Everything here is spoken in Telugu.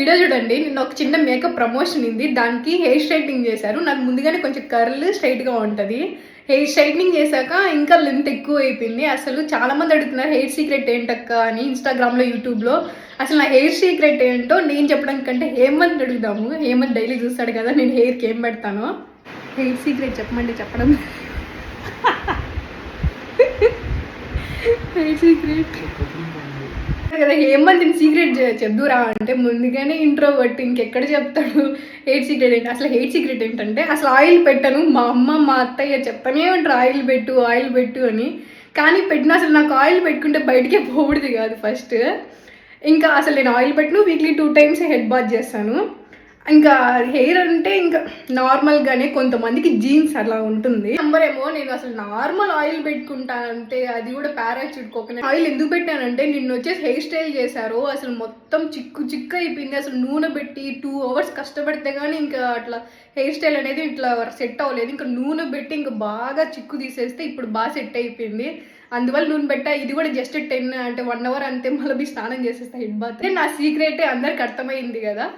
వీడియో చూడండి. నిన్న ఒక చిన్న మేకప్ ప్రమోషన్ ఉంది. దానికి హెయిర్ స్ట్రైట్నింగ్ చేశారు. నాకు ముందుగానే కొంచెం కర్ల్ స్ట్రైట్గా ఉంటుంది. హెయిర్ స్ట్రైట్నింగ్ చేశాక ఇంకా లెంత్ ఎక్కువ అయిపోయింది అసలు చాలామంది అడుగుతున్నారు హెయిర్ సీక్రెట్ ఏంటక్క? అని ఇన్స్టాగ్రామ్లో యూట్యూబ్లో అసలు నా హెయిర్ సీక్రెట్ ఏంటో నేను చెప్పడానికి కంటే హేమంత్ అడుగుదాము. హేమంత్ డైలీ చూస్తాడు కదా నేను హెయిర్కి ఏం పెడతాను. హెయిర్ సీక్రెట్ చెప్పమండి చెప్పడం. హెయిర్ సీక్రెట్ కదా హేమంత్ సీక్రెట్ చెప్దురా అంటే ముందుగానే ఇంట్రో బట్టి ఇంకెక్కడ చెప్తాడు? హెయిర్ సీక్రెట్ ఏంటి? అసలు హెయిర్ సీక్రెట్ ఏంటంటే అసలు ఆయిల్ పెట్టను మా అమ్మ మా అత్తయ్య చెప్తానే ఉంటారు ఆయిల్ పెట్టు ఆయిల్ పెట్టు అని. కానీ పెట్టిన అసలు నాకు ఆయిల్ పెట్టుకుంటే బయటికే పోకూడదు కాదు ఫస్ట్ ఇంకా అసలు నేను ఆయిల్ పెట్టను weekly two times head bath చేస్తాను. ఇంకా హెయిర్ అంటే ఇంకా నార్మల్గానే కొంతమందికి జీన్స్ అలా ఉంటుంది. నంబర్ ఏమో నేను అసలు నార్మల్ ఆయిల్ పెట్టుకుంటానంటే అది కూడా పారాచూట్ కోకోనట్ ఆయిల్ ఎందుకు పెట్టానంటే నిన్న వచ్చేసి హెయిర్ స్టైల్ చేశారు అసలు మొత్తం చిక్కు చిక్కు అయిపోయింది అసలు నూనె పెట్టి టూ అవర్స్ కష్టపడితే కానీ ఇంకా అట్లా హెయిర్ స్టైల్ అనేది ఇట్లా సెట్ అవ్వలేదు. ఇంకా నూనె పెట్టి ఇంకా బాగా చిక్కు తీసేస్తే ఇప్పుడు బాగా సెట్ అయిపోయింది. అందువల్ల నూనె పెట్టా ఇది కూడా జస్ట్ టెన్ అంటే వన్ అవర్ అంతే మళ్ళీ స్నానం చేసేస్తా హెడ్ బాత్ నా సీక్రెట్ అందరికి అర్థమైంది కదా.